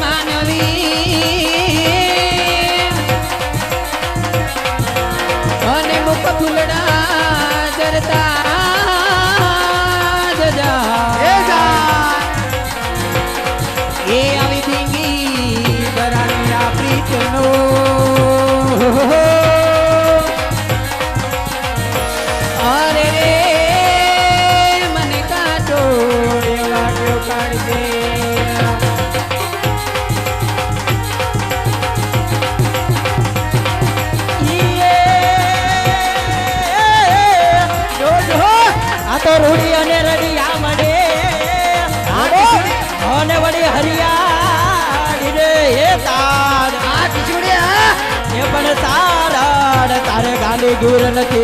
માનવી અને મુખ ફૂલડા જરતા ઉડી અને રડિયા મળે અને વળી હરિયાળી રે. હે તાર આ ટીચુડી એ પણ તાર તારે ગાલી દૂર નથી.